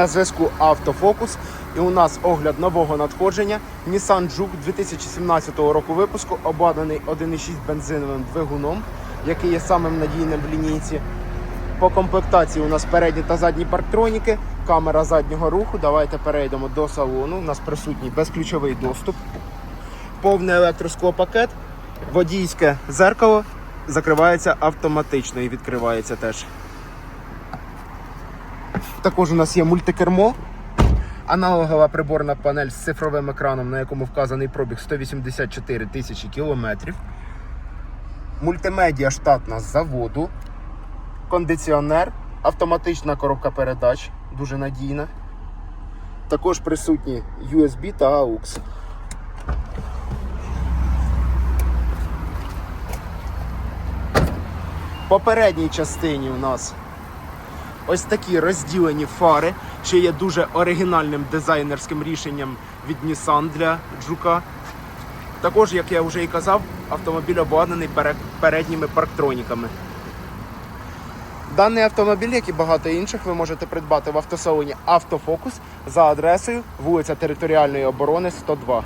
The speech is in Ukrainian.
На зв'язку Автофокус. І у нас огляд нового надходження. Nissan Juke 2017 року випуску, обладнаний 1,6 бензиновим двигуном, який є самим надійним в лінійці. По комплектації у нас передні та задні парктроніки, камера заднього руху. Давайте перейдемо до салону. У нас присутній безключовий доступ, повний електросклопакет, водійське зеркало закривається автоматично і відкривається теж. Також у нас є мультикермо, аналогова приборна панель з цифровим екраном, на якому вказаний пробіг 184 тисячі кілометрів. Мультимедіа штатна з заводу, кондиціонер, автоматична коробка передач, дуже надійна. Також присутні USB та AUX. По передній частині у нас ось такі розділені фари, що є дуже оригінальним дизайнерським рішенням від Nissan для Джука. Також, як я вже і казав, автомобіль обладнаний передніми парктроніками. Даний автомобіль, як і багато інших, ви можете придбати в автосалоні Автофокус за адресою вулиця Територіальної оборони 102.